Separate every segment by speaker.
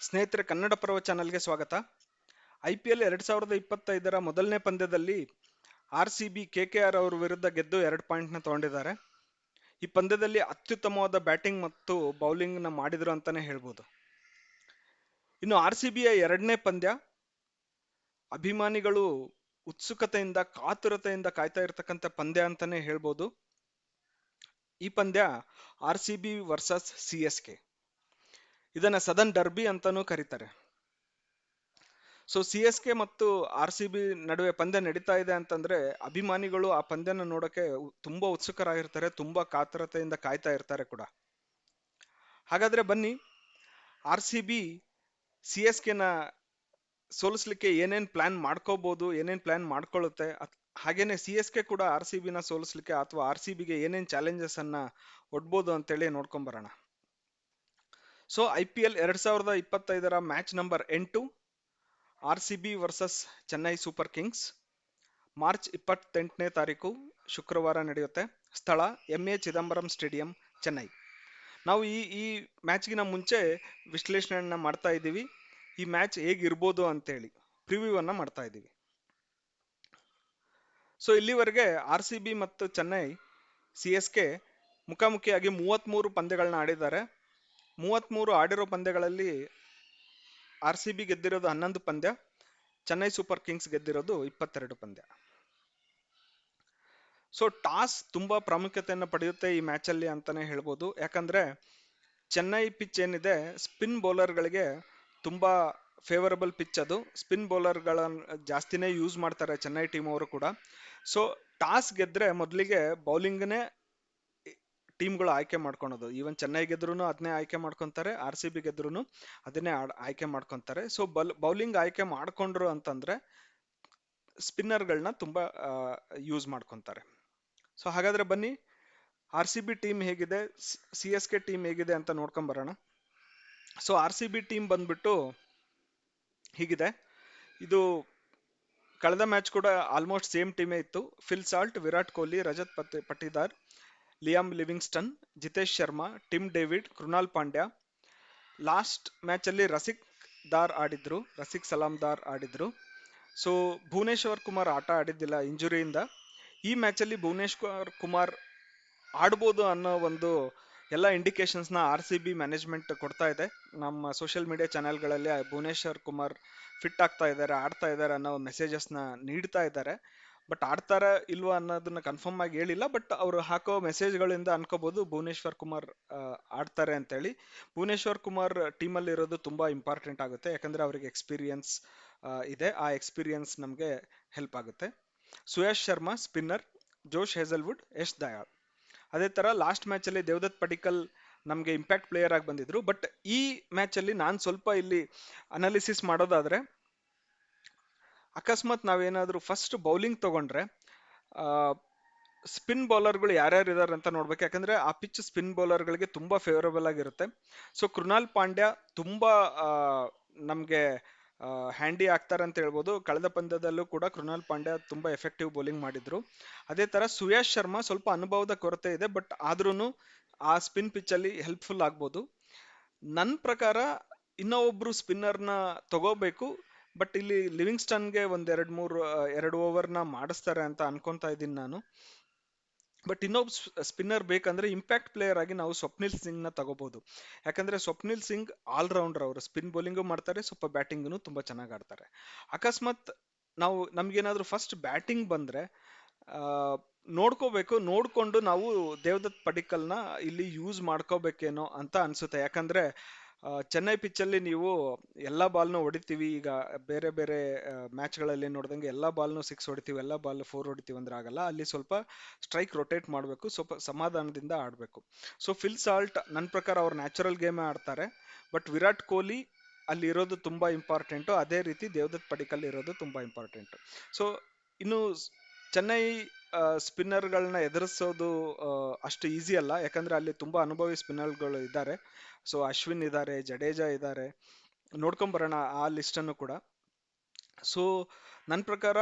Speaker 1: ಸ್ನೇಹಿತರೆ, ಕನ್ನಡ ಪರ್ವ ಚಾನಲ್ಗೆ ಸ್ವಾಗತ. ಐ ಪಿ ಎಲ್ ಎರಡು ಸಾವಿರದ ಇಪ್ಪತ್ತೈದರ ಮೊದಲನೇ ಪಂದ್ಯದಲ್ಲಿ R C B, K K R ಅವರ ವಿರುದ್ಧ ಗೆದ್ದು ಎರಡು ಪಾಯಿಂಟ್ನ ತಗೊಂಡಿದ್ದಾರೆ. ಈ ಪಂದ್ಯದಲ್ಲಿ ಅತ್ಯುತ್ತಮವಾದ ಬ್ಯಾಟಿಂಗ್ ಮತ್ತು ಬೌಲಿಂಗ್ನ ಮಾಡಿದ್ರು ಅಂತಾನೆ ಹೇಳ್ಬೋದು. ಇನ್ನು ಆರ್ ಸಿ ಬಿಯ ಎರಡನೇ ಪಂದ್ಯ, ಅಭಿಮಾನಿಗಳು ಉತ್ಸುಕತೆಯಿಂದ, ಕಾತುರತೆಯಿಂದ ಕಾಯ್ತಾ ಇರತಕ್ಕಂಥ ಪಂದ್ಯ ಅಂತಾನೆ ಹೇಳ್ಬೋದು. ಈ ಪಂದ್ಯ R C B versus C S K. ಇದನ್ನ ಸದನ್ ಡರ್ಬಿ ಅಂತಾನೂ ಕರೀತಾರೆ. ಸೊ ಸಿ ಎಸ್ ಕೆ ಮತ್ತು ಆರ್ ಸಿ ಬಿ ನಡುವೆ ಪಂದ್ಯ ನಡೀತಾ ಇದೆ ಅಂತಂದ್ರೆ ಅಭಿಮಾನಿಗಳು ಆ ಪಂದ್ಯನ ನೋಡಕ್ಕೆ ತುಂಬಾ ಉತ್ಸುಕರಾಗಿರ್ತಾರೆ, ತುಂಬಾ ಕಾತರತೆಯಿಂದ ಕಾಯ್ತಾ ಇರ್ತಾರೆ ಕೂಡ. ಹಾಗಾದ್ರೆ ಬನ್ನಿ R C B C S ಕೆನ ಸೋಲಿಸ್ಲಿಕ್ಕೆ ಏನೇನ್ ಪ್ಲಾನ್ ಮಾಡ್ಕೋಬಹುದು ಏನೇನ್ ಪ್ಲಾನ್ ಮಾಡ್ಕೊಳ್ಳುತ್ತೆ ಹಾಗೇನೆ ಸಿ ಎಸ್ ಕೆ ಕೂಡ ಆರ್ ಸಿ ಬಿನ ಸೋಲಿಸ್ಲಿಕ್ಕೆ ಅಥವಾ ಆರ್ ಸಿ ಬಿಗೆ ಏನೇನ್ ಚಾಲೆಂಜಸ್ ಅನ್ನ ಒಡ್ಬೋದು ಅಂತೇಳಿ ನೋಡ್ಕೊಂಡ್ ಬರೋಣ ಸೊ ಐ ಪಿ ಎಲ್ ಎರಡ್ ಸಾವಿರದ ಇಪ್ಪತ್ತೈದರ ಮ್ಯಾಚ್ ನಂಬರ್ ಎಂಟು R C B versus Chennai Super Kings March ಇಪ್ಪತ್ತೆಂಟನೇ ತಾರೀಕು ಶುಕ್ರವಾರ ನಡೆಯುತ್ತೆ. ಸ್ಥಳ M A Chidambaram stadium Chennai ನಾವು ಈ ಈ ಮ್ಯಾಚ್ಗಿನ ಮುಂಚೆ ವಿಶ್ಲೇಷಣೆಯನ್ನ ಮಾಡ್ತಾ ಇದ್ದೀವಿ. ಈ ಮ್ಯಾಚ್ ಹೇಗಿರ್ಬೋದು ಅಂತೇಳಿ ಪ್ರಿವ್ಯೂವನ್ನು ಮಾಡ್ತಾ ಇದ್ದೀವಿ. ಸೊ ಇಲ್ಲಿವರೆಗೆ ಆರ್ ಸಿ ಬಿ ಮತ್ತು ಚೆನ್ನೈ ಸಿ ಎಸ್ ಕೆ ಮುಖಾಮುಖಿಯಾಗಿ ಮೂವತ್ತ್ಮೂರು ಪಂದ್ಯಗಳನ್ನ ಆಡಿದ್ದಾರೆ. ಮೂವತ್ತ್ಮೂರು ಆಡಿರೋ ಪಂದ್ಯಗಳಲ್ಲಿ ಆರ್ ಸಿ ಬಿ ಗೆದ್ದಿರೋದು ಹನ್ನೊಂದು ಪಂದ್ಯ, ಚೆನ್ನೈ ಸೂಪರ್ ಕಿಂಗ್ಸ್ ಗೆದ್ದಿರೋದು ಇಪ್ಪತ್ತೆರಡು ಪಂದ್ಯ. ಸೊ ಟಾಸ್ ತುಂಬಾ ಪ್ರಾಮುಖ್ಯತೆಯನ್ನು ಪಡೆಯುತ್ತೆ ಈ ಮ್ಯಾಚ್ ಅಲ್ಲಿ ಅಂತಾನೆ ಹೇಳ್ಬೋದು. ಯಾಕಂದ್ರೆ ಚೆನ್ನೈ ಪಿಚ್ ಏನಿದೆ, ಸ್ಪಿನ್ ಬೌಲರ್ಗಳಿಗೆ ತುಂಬಾ ಫೇವರಬಲ್ ಪಿಚ್ ಅದು. ಸ್ಪಿನ್ ಬೌಲರ್ಗಳ ಜಾಸ್ತಿನೇ ಯೂಸ್ ಮಾಡ್ತಾರೆ ಚೆನ್ನೈ ಟೀಮ್ ಅವರು ಕೂಡ. ಸೊ ಟಾಸ್ ಗೆದ್ರೆ ಮೊದಲಿಗೆ ಬೌಲಿಂಗ್ನೇ ಟೀಮ್ಗಳು ಆಯ್ಕೆ ಮಾಡ್ಕೊಳೋದು. ಈವನ್ ಚೆನ್ನೈ ಗೆದ್ರು ಅದನ್ನೇ ಆಯ್ಕೆ ಮಾಡ್ಕೊಂತಾರೆ, ಆರ್ ಸಿ ಬಿ ಗೆದ್ರು ಅದನ್ನೇ ಆಯ್ಕೆ ಮಾಡ್ಕೊಂತಾರೆ. ಸೊ ಬಲ್, ಬೌಲಿಂಗ್ ಆಯ್ಕೆ ಮಾಡ್ಕೊಂಡ್ರು ಅಂತಂದ್ರೆ ಸ್ಪಿನ್ನರ್ಗಳನ್ನ ತುಂಬಾ ಯೂಸ್ ಮಾಡ್ಕೊಂತಾರೆ. ಸೊ ಹಾಗಾದ್ರೆ ಬನ್ನಿ, ಆರ್ ಸಿ ಬಿ ಟೀಮ್ ಹೇಗಿದೆ, ಸಿ ಎಸ್ ಕೆ ಟೀಮ್ ಹೇಗಿದೆ ಅಂತ ನೋಡ್ಕೊಂಡ್ ಬರೋಣ. So R C B team ಬಂದ್ಬಿಟ್ಟು ಹೀಗಿದೆ. ಇದು ಕಳೆದ ಮ್ಯಾಚ್ ಕೂಡ ಆಲ್ಮೋಸ್ಟ್ ಸೇಮ್ ಟೀಮೇ ಇತ್ತು. Phil Salt, Virat Kohli, Rajat Patidar. Liam Livingstone Jitesh Sharma Tim David Krunal Pandya last match ಅಲ್ಲಿ ರಸಿಕ್ ದಾರ್ ಆಡಿದ್ರು. ರಸಿಕ್ ಸಲಾಮ್ ದಾರ್ ಆಡಿದ್ರು. ಸೊ ಭುವನೇಶ್ವರ್ ಕುಮಾರ್ ಆಟ ಆಡಿದ್ದಿಲ್ಲ ಇಂಜುರಿಯಿಂದ. ಈ ಮ್ಯಾಚ್ ಅಲ್ಲಿ ಭುವನೇಶ್ವರ್ ಕುಮಾರ್ ಆಡ್ಬೋದು ಅನ್ನೋ ಒಂದು ಎಲ್ಲ ಇಂಡಿಕೇಶನ್ಸ್ನ ಆರ್ ಸಿ ಬಿ ಮ್ಯಾನೇಜ್ಮೆಂಟ್ ಕೊಡ್ತಾ ಇದೆ. ನಮ್ಮ ಸೋಷಿಯಲ್ ಮೀಡಿಯಾ ಚಾನೆಲ್ಗಳಲ್ಲಿ ಭುವನೇಶ್ವರ್ ಕುಮಾರ್ ಫಿಟ್ ಆಗ್ತಾ ಇದ್ದಾರೆ, ಆಡ್ತಾ ಇದ್ದಾರೆ ಅನ್ನೋ ಮೆಸೇಜಸ್ನ ನೀಡ್ತಾ ಇದ್ದಾರೆ. ಬಟ್ ಆಡ್ತಾರ ಇಲ್ವಾ ಅನ್ನೋದನ್ನ ಕನ್ಫರ್ಮ್ ಆಗಿ ಹೇಳಿಲ್ಲ, ಬಟ್ ಅವರು ಹಾಕೋ ಮೆಸೇಜ್ಗಳಿಂದ ಅನ್ಕೋಬಹುದು ಭುವನೇಶ್ವರ್ ಕುಮಾರ್ ಆಡ್ತಾರೆ ಅಂತೇಳಿ. ಭುವನೇಶ್ವರ್ ಕುಮಾರ್ ಟೀಮಲ್ಲಿ ಇರೋದು ತುಂಬಾ ಇಂಪಾರ್ಟೆಂಟ್ ಆಗುತ್ತೆ. ಯಾಕಂದ್ರೆ ಅವರಿಗೆ ಎಕ್ಸ್ಪೀರಿಯನ್ಸ್ ಇದೆ. ಆ ಎಕ್ಸ್ಪೀರಿಯನ್ಸ್ ನಮಗೆ ಹೆಲ್ಪ್ ಆಗುತ್ತೆ. Suyash Sharma spinner Josh Hazlewood Yash Dayal. ಅದೇ ತರ ಲಾಸ್ಟ್ ಮ್ಯಾಚ್ ಅಲ್ಲಿ ದೇವದತ್ ಪಡಿಕಲ್ ನಮಗೆ ಇಂಪ್ಯಾಕ್ಟ್ ಪ್ಲೇಯರ್ ಆಗಿ ಬಂದಿದ್ರು. ಬಟ್ ಈ ಮ್ಯಾಚ್ ಅಲ್ಲಿ ನಾನು ಸ್ವಲ್ಪ ಇಲ್ಲಿ ಅನಾಲಿಸಿಸ್ ಮಾಡೋದಾದ್ರೆ ಅಕಸ್ಮಾತ್ ನಾವೇನಾದ್ರೂ ಫಸ್ಟ್ ಬೌಲಿಂಗ್ ತಗೊಂಡ್ರೆ ಸ್ಪಿನ್ ಬೌಲರ್ಗಳು ಯಾರ್ಯಾರು ಇದಾರೆ ಅಂತ ನೋಡ್ಬೇಕು. ಯಾಕಂದ್ರೆ ಆ ಪಿಚ್ ಸ್ಪಿನ್ ಬೌಲರ್ಗಳಿಗೆ ತುಂಬಾ ಫೇವರಬಲ್ ಆಗಿರುತ್ತೆ. ಸೊ ಕೃಣಾಲ್ ಪಾಂಡ್ಯ ತುಂಬಾ ನಮಗೆ ಹ್ಯಾಂಡಿ ಆಗ್ತಾರೆ ಅಂತ ಹೇಳ್ಬೋದು. ಕಳೆದ ಪಂದ್ಯದಲ್ಲೂ ಕೂಡ ಕೃಣಾಲ್ ಪಾಂಡ್ಯ ತುಂಬಾ ಎಫೆಕ್ಟಿವ್ ಬೌಲಿಂಗ್ ಮಾಡಿದ್ರು. ಅದೇ ತರ ಸುಯಾಶ್ ಶರ್ಮಾ ಸ್ವಲ್ಪ ಅನುಭವದ ಕೊರತೆ ಇದೆ ಬಟ್ ಆದ್ರೂ ಆ ಸ್ಪಿನ್ ಪಿಚ್ ಅಲ್ಲಿ ಹೆಲ್ಪ್ಫುಲ್ ಆಗ್ಬೋದು. ನನ್ನ ಪ್ರಕಾರ ಇನ್ನೂ ಒಬ್ರು ಸ್ಪಿನ್ನರ್ನ ತಗೋಬೇಕು. ಬಟ್ ಇಲ್ಲಿ ಲಿವಿಂಗ್ಸ್ಟನ್ಗೆ ಒಂದ್ ಎರಡ್ ಮೂರು ಎರಡು ಓವರ್ನ ಮಾಡಿಸ್ತಾರೆ ಅಂತ ಅನ್ಕೊಂತಾ ಇದ್ದೀನಿ ನಾನು. ಬಟ್ ಇನ್ನೊಬ್ಬ ಸ್ಪಿನ್ನರ್ ಬೇಕಂದ್ರೆ ಇಂಪ್ಯಾಕ್ಟ್ ಪ್ಲೇಯರ್ ಆಗಿ ನಾವು ಸ್ವಪ್ನಿಲ್ ಸಿಂಗ್ನ ತಗೋಬಹುದು ಯಾಕಂದ್ರೆ ಸ್ವಪ್ನಿಲ್ ಸಿಂಗ್ ಆಲ್ ರೌಂಡರ್ ಅವರು ಸ್ಪಿನ್ ಬೌಲಿಂಗು ಮಾಡ್ತಾರೆ, ಸ್ವಲ್ಪ ಬ್ಯಾಟಿಂಗ್ನು ತುಂಬಾ ಚೆನ್ನಾಗಿ ಆಡ್ತಾರೆ. ಅಕಸ್ಮಾತ್ ನಾವು, ನಮ್ಗೇನಾದ್ರೂ ಫಸ್ಟ್ ಬ್ಯಾಟಿಂಗ್ ಬಂದ್ರೆ ನೋಡ್ಕೋಬೇಕು, ನೋಡ್ಕೊಂಡು ನಾವು ದೇವದತ್ ಪಡಿಕಲ್ನ ಇಲ್ಲಿ ಯೂಸ್ ಮಾಡ್ಕೋಬೇಕೇನೋ ಅಂತ ಅನ್ಸುತ್ತೆ. ಯಾಕಂದ್ರೆ ಚೆನ್ನೈ ಪಿಚ್ಚಲ್ಲಿ ನೀವು ಎಲ್ಲಾ ಬಾಲ್ನು ಹೊಡಿತೀವಿ. ಈಗ ಬೇರೆ ಬೇರೆ ಮ್ಯಾಚ್ಗಳಲ್ಲಿ ನೋಡಿದಂಗೆ ಎಲ್ಲಾ ಬಾಲ್ನು ಸಿಕ್ಸ್ ಹೊಡಿತೀವಿ, ಎಲ್ಲಾ ಬಾಲ್ ಫೋರ್ ಹೊಡಿತೀವಿ ಅಂದ್ರೆ ಆಗಲ್ಲ. ಅಲ್ಲಿ ಸ್ವಲ್ಪ ಸ್ಟ್ರೈಕ್ ರೊಟೇಟ್ ಮಾಡಬೇಕು, ಸ್ವಲ್ಪ ಸಮಾಧಾನದಿಂದ ಆಡಬೇಕು. ಸೊ ಫಿಲ್ ಸಾಲ್ಟ್ ನನ್ನ ಪ್ರಕಾರ ಅವ್ರು ನ್ಯಾಚುರಲ್ ಗೇಮ್ ಆಡ್ತಾರೆ. ಬಟ್ ವಿರಾಟ್ ಕೊಹ್ಲಿ ಅಲ್ಲಿ ಇರೋದು ತುಂಬಾ ಇಂಪಾರ್ಟೆಂಟು ಅದೇ ರೀತಿ ದೇವದತ್ ಪಡಿಕಲ್ ಇರೋದು ತುಂಬಾ ಇಂಪಾರ್ಟೆಂಟ್ ಸೊ ಇನ್ನು ಚೆನ್ನೈ ಸ್ಪಿನ್ನರ್ಗಳನ್ನ ಎದುರಿಸೋದು ಅಷ್ಟು ಈಸಿ ಅಲ್ಲ. ಯಾಕಂದ್ರೆ ಅಲ್ಲಿ ತುಂಬಾ ಅನುಭವಿ ಸ್ಪಿನ್ನರ್ಗಳು ಇದ್ದಾರೆ. ಸೊ, ಅಶ್ವಿನ್ ಇದ್ದಾರೆ, ಜಡೇಜಾ ಇದ್ದಾರೆ. ನೋಡ್ಕೊಂಬರೋಣ ಆ ಲಿಸ್ಟ್ ಅನ್ನು ಕೂಡ. ಸೊ ನನ್ನ ಪ್ರಕಾರ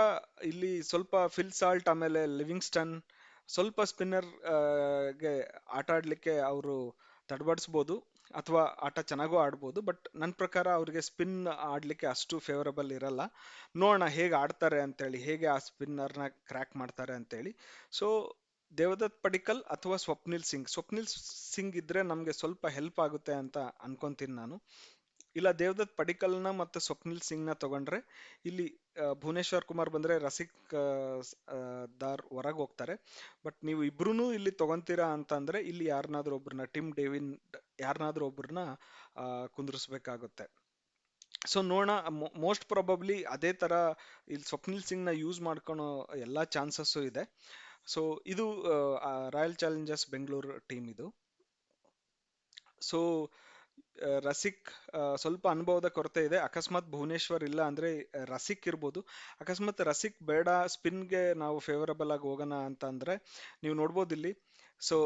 Speaker 1: ಇಲ್ಲಿ ಸ್ವಲ್ಪ ಫಿಲ್ ಸಾಲ್ಟ್, ಆಮೇಲೆ ಲಿವಿಂಗ್ಸ್ಟನ್, ಸ್ವಲ್ಪ ಸ್ಪಿನ್ನರ್ಗೆ ಆಟ ಆಡ್ಲಿಕ್ಕೆ ಅವರು ತಡಬಡಿಸ್ಬೋದು. ಅಥವಾ ಆಟ ಚೆನ್ನಾಗೂ ಆಡ್ಬೋದು ಬಟ್ ನನ್ನ ಪ್ರಕಾರ ಅವ್ರಿಗೆ ಸ್ಪಿನ್ ಆಡಲಿಕ್ಕೆ ಅಷ್ಟು ಫೇವರಬಲ್ ಇರಲ್ಲ. ನೋಡೋಣ ಹೇಗೆ ಆಡ್ತಾರೆ ಅಂತೇಳಿ, ಹೇಗೆ ಆ ಸ್ಪಿನ್ನರ್ನ ಕ್ರ್ಯಾಕ್ ಮಾಡ್ತಾರೆ ಅಂತೇಳಿ. ಸೊ ದೇವದತ್ ಪಡಿಕಲ್ ಅಥವಾ ಸ್ವಪ್ನಿಲ್ ಸಿಂಗ್. ಸ್ವಪ್ನಿಲ್ ಸಿಂಗ್ ಇದ್ರೆ ನಮಗೆ ಸ್ವಲ್ಪ ಹೆಲ್ಪ್ ಆಗುತ್ತೆ ಅಂತ ಅನ್ಕೊಂತೀನಿ ನಾನು. ಇಲ್ಲ, ದೇವದತ್ ಪಡಿಕಲ್ನ ಮತ್ತು ಸ್ವಪ್ನಿಲ್ ಸಿಂಗ್ನ ತಗೊಂಡ್ರೆ ಇಲ್ಲಿ ಭುವನೇಶ್ವರ್ ಕುಮಾರ್ ಬಂದರೆ ರಸಿಕ್ ದಾರ್ ಹೊರಗೆ ಹೋಗ್ತಾರೆ. ಬಟ್ ನೀವು ಇಬ್ರು ಇಲ್ಲಿ ತಗೊಂತೀರಾ ಅಂತಂದರೆ ಇಲ್ಲಿ ಯಾರನ್ನಾದ್ರೂ ಒಬ್ರನ್ನ, ಟಿಮ್ ಡೇವಿನ್ ಯಾರನ್ನಾದ್ರೂ ಒಬ್ಬರನ್ನ ಕುಂದಿರಿಸ್ಬೇಕಾಗುತ್ತೆ. ಸೊ ನೋಡೋಣ ಮೋಸ್ಟ್ ಪ್ರಾಬಬ್ಲಿ ಅದೇ ತರ ಇಲ್ಲಿ ಸ್ವಪ್ನಿಲ್ ಸಿಂಗ್ನ ಯೂಸ್ ಮಾಡ್ಕೊಳೋ ಎಲ್ಲ ಚಾನ್ಸಸ್ಸು ಇದೆ. ಸೊ ಇದು ರಾಯಲ್ ಚಾಲೆಂಜರ್ಸ್ ಬೆಂಗಳೂರು ಟೀಮ್ ಇದು. ಸೊ ರಸಿಕ್ ಸ್ವಲ್ಪ ಅನುಭವದ ಕೊರತೆ ಇದೆ. ಅಕಸ್ಮಾತ್ ಭುವನೇಶ್ವರ್ ಇಲ್ಲ ಅಂದ್ರೆ ರಸಿಕ್ ಇರ್ಬೋದು. ಅಕಸ್ಮಾತ್ ರಸಿಕ್ ಬೇಡ ಸ್ಪಿನ್ಗೆ ನಾವು ಫೇವರಬಲ್ ಆಗಿ ಹೋಗೋಣ ಅಂತ ಅಂದ್ರೆ, ನೀವು ನೋಡ್ಬೋದು ಇಲ್ಲಿ. ಸೊ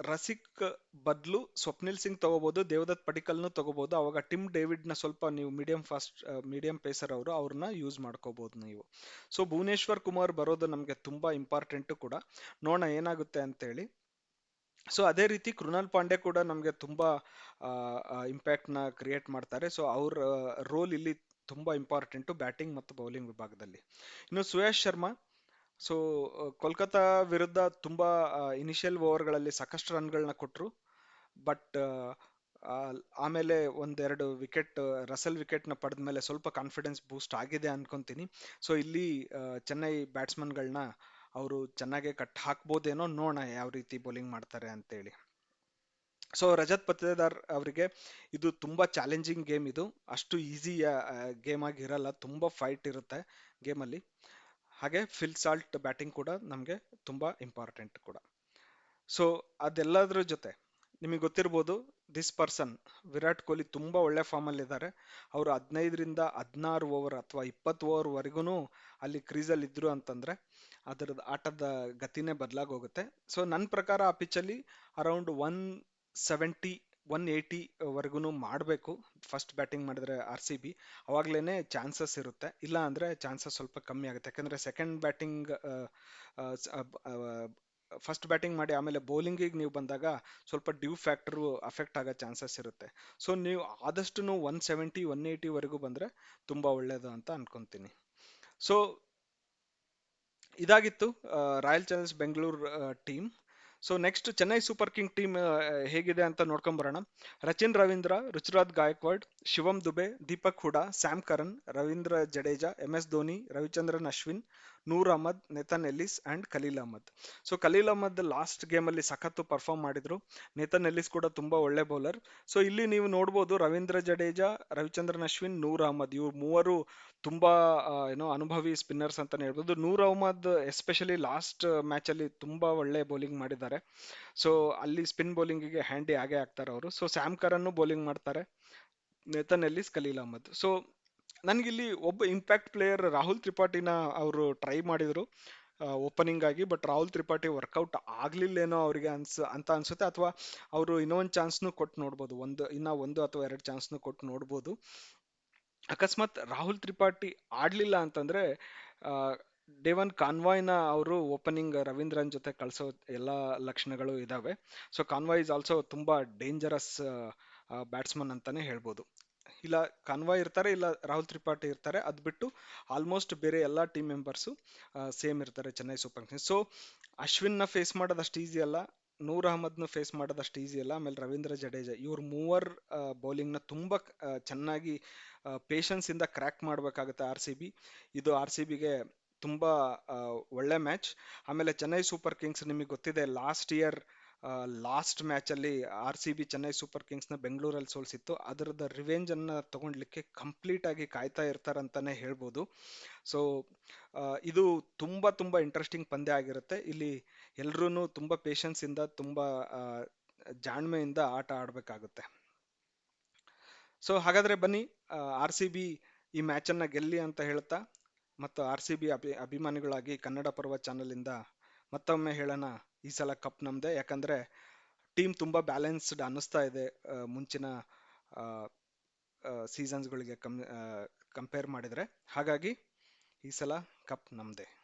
Speaker 1: ರಸಿಕ್ ಬದಲು ಸ್ವಪ್ನಿಲ್ ಸಿಂಗ್ ತಗೋಬಹುದು ದೇವದತ್ ಪಡಿಕಲ್ನು ತಗೋಬಹುದು ಅವಾಗ ಟಿಮ್ ಡೇವಿಡ್ನ ಸ್ವಲ್ಪ ನೀವು ಮೀಡಿಯಂ ಫಾಸ್ಟ್ ಮೀಡಿಯಂ ಪೇಸರ್ ಅವರು ಅವ್ರನ್ನ ಯೂಸ್ ಮಾಡ್ಕೋಬಹುದು ನೀವು. ಸೊ, ಭುವನೇಶ್ವರ್ ಕುಮಾರ್ ಬರೋದು ನಮಗೆ ತುಂಬಾ ಇಂಪಾರ್ಟೆಂಟ್ ಕೂಡ. ನೋಡೋಣ ಏನಾಗುತ್ತೆ ಅಂತೇಳಿ. ಸೊ, ಅದೇ ರೀತಿ ಕೃಣಾಲ್ ಪಾಂಡೆ ಕೂಡ ನಮಗೆ ತುಂಬಾ ಇಂಪ್ಯಾಕ್ಟ್ನ ಕ್ರಿಯೇಟ್ ಮಾಡ್ತಾರೆ. ಸೊ, ಅವ್ರ ರೋಲ್ ಇಲ್ಲಿ ತುಂಬಾ ಇಂಪಾರ್ಟೆಂಟ್ ಬ್ಯಾಟಿಂಗ್ ಮತ್ತು ಬೌಲಿಂಗ್ ವಿಭಾಗದಲ್ಲಿ. ಇನ್ನು ಸುಯಶ್ ಶರ್ಮಾ ಸೊ ಕೋಲ್ಕತ್ತಾ ವಿರುದ್ಧ ತುಂಬಾ ಇನಿಷಿಯಲ್ ಓವರ್ಗಳಲ್ಲಿ ಸಾಕಷ್ಟು ರನ್ಗಳನ್ನ ಕೊಟ್ಟರು ಬಟ್ ಆಮೇಲೆ ಒಂದೆರಡು ವಿಕೆಟ್ ರಸಲ್ ವಿಕೆಟ್ನ ಪಡೆದ ಮೇಲೆ ಸ್ವಲ್ಪ ಕಾನ್ಫಿಡೆನ್ಸ್ ಬೂಸ್ಟ್ ಆಗಿದೆ ಅನ್ಕೊಂತೀನಿ. ಸೊ ಇಲ್ಲಿ ಚೆನ್ನೈ ಬ್ಯಾಟ್ಸ್ಮನ್ಗಳನ್ನ ಅವರು ಚೆನ್ನಾಗೆ ಕಟ್ ಹಾಕ್ಬೋದೇನೋ ನೋಡೋಣ ಯಾವ ರೀತಿ ಬೌಲಿಂಗ್ ಮಾಡ್ತಾರೆ ಅಂತೇಳಿ. ಸೊ ರಜತ್ ಪತ್ತೇದಾರ್ ಅವರಿಗೆ ಇದು ತುಂಬಾ ಚಾಲೆಂಜಿಂಗ್ ಗೇಮ್ ಇದು. ಅಷ್ಟು ಈಸಿ ಗೇಮ್ ಆಗಿರಲ್ಲ. ತುಂಬಾ ಫೈಟ್ ಇರುತ್ತೆ ಗೇಮಲ್ಲಿ ಹಾಗೆ ಫಿಲ್ ಸಾಲ್ಟ್ ಬ್ಯಾಟಿಂಗ್ ಕೂಡ ನಮಗೆ ತುಂಬಾ ಇಂಪಾರ್ಟೆಂಟ್ ಕೂಡ. ಸೊ ಅದೆಲ್ಲದ್ರ ಜೊತೆ ನಿಮಗೆ ಗೊತ್ತಿರ್ಬೋದು ದಿಸ್ ಪರ್ಸನ್ ವಿರಾಟ್ ಕೊಹ್ಲಿ ತುಂಬಾ ಒಳ್ಳೆ ಫಾರ್ಮ್ ಅಲ್ಲಿ ಇದ್ದಾರೆ. ಅವರು ಹದಿನೈದರಿಂದ ಹದಿನಾರು ಓವರ್ ಅಥವಾ ಇಪ್ಪತ್ತು ಓವರ್ ವರೆಗೂ ಅಲ್ಲಿ ಕ್ರೀಸಲ್ಲಿ ಇದ್ರು ಅಂತಂದ್ರೆ ಅದರ ಆಟದ ಗತಿನೇ ಬದಲಾಗೋಗುತ್ತೆ ಸೊ ನನ್ನ ಪ್ರಕಾರ ಆ ಪಿಚ್ಚಲ್ಲಿ around one seventy one eighty ವರೆಗೂ ಮಾಡಬೇಕು. ಫಸ್ಟ್ ಬ್ಯಾಟಿಂಗ್ ಮಾಡಿದ್ರೆ ಆರ್ ಸಿ ಬಿ ಅವಾಗ್ಲೇನೆ ಚಾನ್ಸಸ್ ಇರುತ್ತೆ. ಇಲ್ಲ ಅಂದ್ರೆ ಚಾನ್ಸಸ್ ಸ್ವಲ್ಪ ಕಮ್ಮಿ ಆಗುತ್ತೆ. ಯಾಕಂದ್ರೆ ಸೆಕೆಂಡ್ ಬ್ಯಾಟಿಂಗ್ ಫಸ್ಟ್ ಬ್ಯಾಟಿಂಗ್ ಮಾಡಿ ಆಮೇಲೆ ಬೌಲಿಂಗಿಗೆ ನೀವು ಬಂದಾಗ ಸ್ವಲ್ಪ ಡ್ಯೂ ಫ್ಯಾಕ್ಟರ್ ಅಫೆಕ್ಟ್ ಆಗೋ ಚಾನ್ಸಸ್ ಇರುತ್ತೆ. ಸೊ ನೀವು ಆದಷ್ಟು ಒನ್ ಸೆವೆಂಟಿ ಒನ್ ಏಯ್ಟಿವರೆಗೂ ಬಂದ್ರೆ ತುಂಬಾ ಒಳ್ಳೇದು ಅಂತ ಅನ್ಕೊಂತೀನಿ. ಸೊ ಇದಾಗಿತ್ತು Royal Challengers Bengaluru team so next Chennai Super King team ಹೇಗಿದೆ ಅಂತ ನೋಡ್ಕೊಂಡ್ ಬರೋಣ. Rachin Ravindra, Ruturaj Gaikwad, Shivam Dube, Deepak Hooda, Sam Curran Ravindra Jadeja, M S Dhoni, Ravichandran Ashwin Noor Ahmad, Nathan Ellis and Khaleel Ahmed. So Khaleel Ahmed last game ಅಲ್ಲಿ ಸಖತ್ತು perform ಮಾಡಿದ್ರು. ನೆತನ್ Ellis ಕೂಡ ತುಂಬಾ ಒಳ್ಳೆ bowler so ಇಲ್ಲಿ ನೀವು ನೋಡ್ಬೋದು ರವೀಂದ್ರ ಜಡೇಜಾ, ರವಿಚಂದ್ರನ್ ಅಶ್ವಿನ್, ನೂರ್ ಅಹಮದ್. ಇವ್ರು ಮೂವರು ತುಂಬಾ ಏನೋ ಅನುಭವಿ ಸ್ಪಿನ್ನರ್ಸ್ ಅಂತಾನೆ ಹೇಳ್ಬೋದು. Noor Ahmad especially last match ಅಲ್ಲಿ ತುಂಬಾ ಒಳ್ಳೆ ಬೌಲಿಂಗ್ ಮಾಡಿದ್ದಾರೆ. ಸೊ ಅಲ್ಲಿ ಸ್ಪಿನ್ ಬೌಲಿಂಗಿಗೆ ಹ್ಯಾಂಡಿ ಆಗೇ ಆಗ್ತಾರೆ ಅವರು. ಸೊ ಸ್ಯಾಮ್ ಕರನ್ನು ಬೌಲಿಂಗ್ ಮಾಡ್ತಾರೆ. Nathan Ellis, Khaleel Ahmed. So ನನಗಿಲ್ಲಿ ಒಬ್ಬ ಇಂಪ್ಯಾಕ್ಟ್ ಪ್ಲೇಯರ್ ರಾಹುಲ್ ತ್ರಿಪಾಠಿನ ಅವರು ಟ್ರೈ ಮಾಡಿದ್ರು. ಓಪನಿಂಗ್ ಆಗಿ but Rahul Tripathi work out ಆಗ್ಲಿಲ್ಲೇನೋ ಅವರಿಗೆ ಅನ್ಸ, ಅಂತ ಅನ್ಸುತ್ತೆ. ಅಥವಾ ಅವರು ಇನ್ನೊಂದು ಚಾನ್ಸ್ನು ಕೊಟ್ಟು ನೋಡ್ಬೋದು. ಒಂದು, ಇನ್ನ ಒಂದು ಅಥವಾ ಎರಡು ಚಾನ್ಸ್ನೂ ಕೊಟ್ಟು ನೋಡ್ಬೋದು. ಅಕಸ್ಮಾತ್ ರಾಹುಲ್ ತ್ರಿಪಾಠಿ ಆಡ್ಲಿಲ್ಲ ಅಂತಂದ್ರೆ ಡೇವನ್ ಕಾನ್ವಾಯ್ನ ಅವರು ಓಪನಿಂಗ್ ರವೀಂದ್ರನ್ ಜೊತೆ ಕಳಿಸೋ ಎಲ್ಲ ಲಕ್ಷಣಗಳು ಇದಾವೆ. ಸೊ ಕಾನ್ವಾಯ್ ಇಸ್ ಆಲ್ಸೋ ತುಂಬಾ ಡೇಂಜರಸ್ ಬ್ಯಾಟ್ಸ್ಮನ್ ಅಂತಾನೆ ಹೇಳ್ಬೋದು. ಇಲ್ಲ ಕಾನ್ವಾ ಇರ್ತಾರೆ, ಇಲ್ಲ ರಾಹುಲ್ ತ್ರಿಪಾಠಿ ಇರ್ತಾರೆ, ಅದು ಬಿಟ್ಟು ಆಲ್ಮೋಸ್ಟ್ ಬೇರೆ ಎಲ್ಲಾ ಟೀಮ್ ಮೆಂಬರ್ಸು ಸೇಮ್ ಇರ್ತಾರೆ ಚೆನ್ನೈ ಸೂಪರ್ ಕಿಂಗ್ಸ್. ಸೊ ಅಶ್ವಿನ್ನ ಫೇಸ್ ಮಾಡೋದಷ್ಟು ಈಸಿ ಅಲ್ಲ, ನೂರ್ ಅಹಮದ್ನ ಫೇಸ್ ಮಾಡೋದಷ್ಟು ಈಸಿ ಅಲ್ಲ, ಆಮೇಲೆ ರವೀಂದ್ರ ಜಡೇಜಾ, ಇವ್ರ ಮೂವರ್ ಬೌಲಿಂಗ್ನ ತುಂಬಾ ಚೆನ್ನಾಗಿ ಪೇಷನ್ಸ್ ಇಂದ ಕ್ರ್ಯಾಕ್ ಮಾಡಬೇಕಾಗುತ್ತೆ ಆರ್ ಸಿ ಬಿ ಇದು ಆರ್ ಸಿ ಬಿಗೆ ತುಂಬಾ ಒಳ್ಳೆ ಮ್ಯಾಚ್ ಆಮೇಲೆ ಚೆನ್ನೈ ಸೂಪರ್ ಕಿಂಗ್ಸ್ ನಿಮಗೆ ಗೊತ್ತಿದೆ ಲಾಸ್ಟ್ ಇಯರ್ ಲಾಸ್ಟ್ ಮ್ಯಾಚ್ ಅಲ್ಲಿ R C B Chennai Super ಕಿಂಗ್ಸ್ನ ಬೆಂಗಳೂರಲ್ಲಿ ಸೋಲ್ಸಿತ್ತು. ಅದರದ ರಿವೆಂಜ್ ಅನ್ನ ತಗೊಂಡ್ಲಿಕ್ಕೆ ಕಂಪ್ಲೀಟ್ ಆಗಿ ಕಾಯ್ತಾ ಇರ್ತಾರಂತಲೇ ಹೇಳ್ಬೋದು. ಸೊ ಇದು ತುಂಬಾ ತುಂಬಾ ಇಂಟ್ರೆಸ್ಟಿಂಗ್ ಪಂದ್ಯ ಆಗಿರುತ್ತೆ. ಇಲ್ಲಿ ಎಲ್ರೂ ತುಂಬಾ ಪೇಷನ್ಸ್ ಇಂದ, ತುಂಬಾ ಜಾಣ್ಮೆಯಿಂದ ಆಟ ಆಡ್ಬೇಕಾಗುತ್ತೆ. ಸೊ ಹಾಗಾದ್ರೆ ಬನ್ನಿ ಆರ್ ಸಿ ಬಿ ಈ ಮ್ಯಾಚ್ ಅನ್ನ ಗೆಲ್ಲಿ ಅಂತ ಹೇಳ್ತಾ, ಮತ್ತು ಆರ್ ಸಿ ಬಿ ಅಭಿ, ಅಭಿಮಾನಿಗಳಾಗಿ ಕನ್ನಡ ಪರ್ವ ಚಾನಲಿಂದ ಮತ್ತೊಮ್ಮೆ ಹೇಳೋಣ ಈ ಸಲ ಕಪ್ ನಮ್ಮದೇ ಯಾಕಂದ್ರೆ ಟೀಮ್ ತುಂಬಾ ಬ್ಯಾಲೆನ್ಸ್ಡ್ ಅನ್ನಿಸ್ತಾ ಇದೆ ಮುಂಚಿನ ಸೀಸನ್ಸ್ಗಳಿಗೆ ಕಮ್ ಕಂಪೇರ್ ಮಾಡಿದ್ರೆ. ಹಾಗಾಗಿ ಈ ಸಲ ಕಪ್ ನಮ್ದೆ.